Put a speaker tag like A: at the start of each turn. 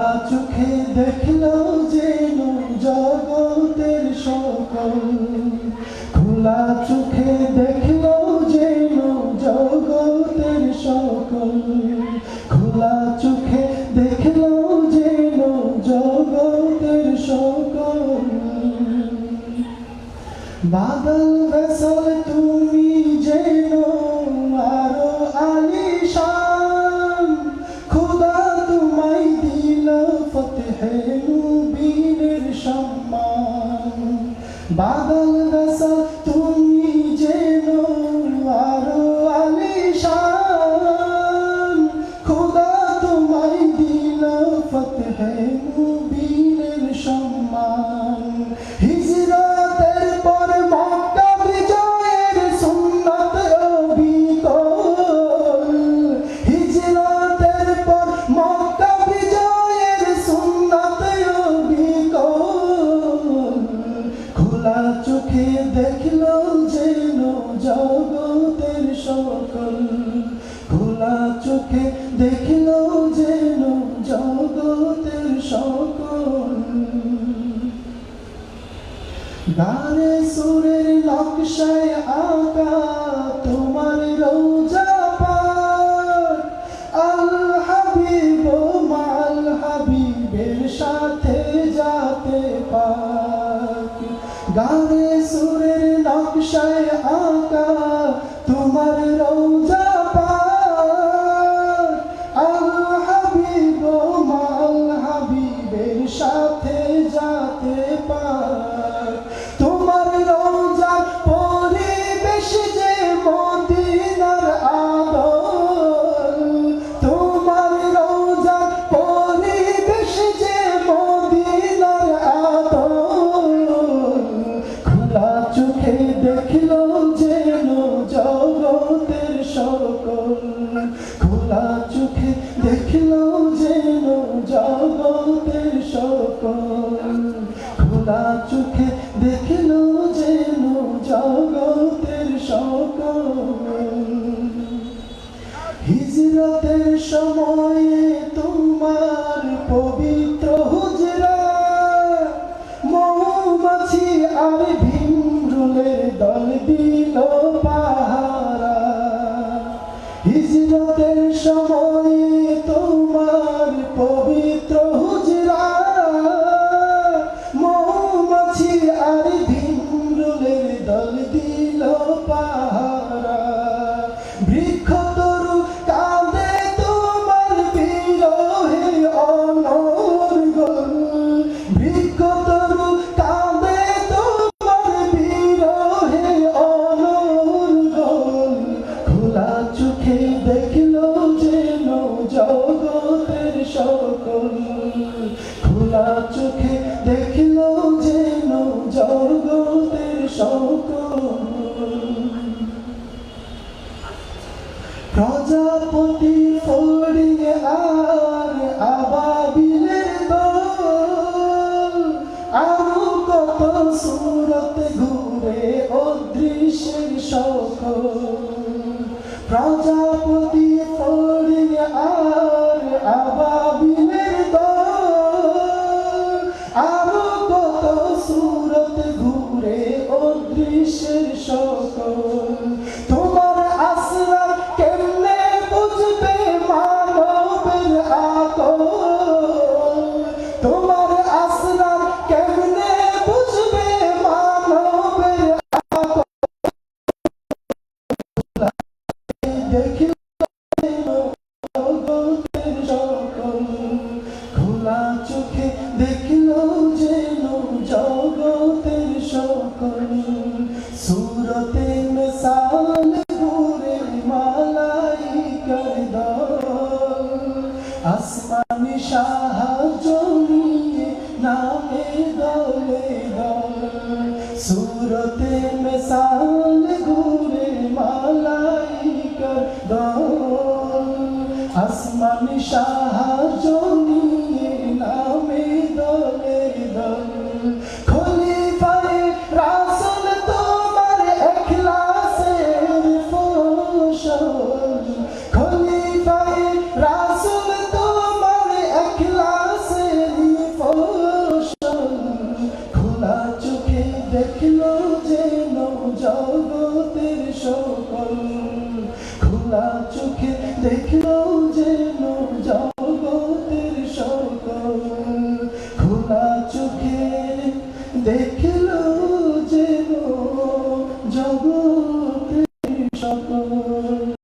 A: খোলা চোখে দেখলাম যেন জগতের সকল। খোলা চোখে দেখলাম যেন জগতের সকল। খোলা চোখে দেখলাম যেন জগতের সকল। বাদল বেসল তুমি যেন আরও আলিশা বাদল ভেসল তুমি যেন আরও আলিশান। খুদা তোমায় দিল ফতেহে মুবিনের সম্মান। গানে সুরের নকশায় আঁকা তোমার রোজা পার। আল হাবিব, মাল হাবিবের সাথে যাতে পাক। গানে সুরের নকশায় আঁকা তোমার রোজা চোখে দেখল যেন জগতের সকল। খোলা চোখে দেখল যেন জগতের সকল। খোলা চোখে দেখল যেন জগতের সকল। হিজরতের সময়ে তোমার পবিত্র হুজরা মৌমাছি আর ভিমরুলের দল দিল পাহারা। হিজরতের সময়ে প্রজাপতি ফড়িয়ে আর আবাবিলের দল। আরও কত সুরত ঘুরে অদৃশ্যের সকল প্রজাপতি ফড়িয়ে আর আবাবিলের অদৃশ্যের সকল মিসাল ঘুরে মালাইকার দল। আসমানি সাহায্য নিয়ে নামে দলে দল। সুরতে মিসাল ঘুরে মালাইকার দল। আসমানি সাহায্য খোলা চোখে দেখল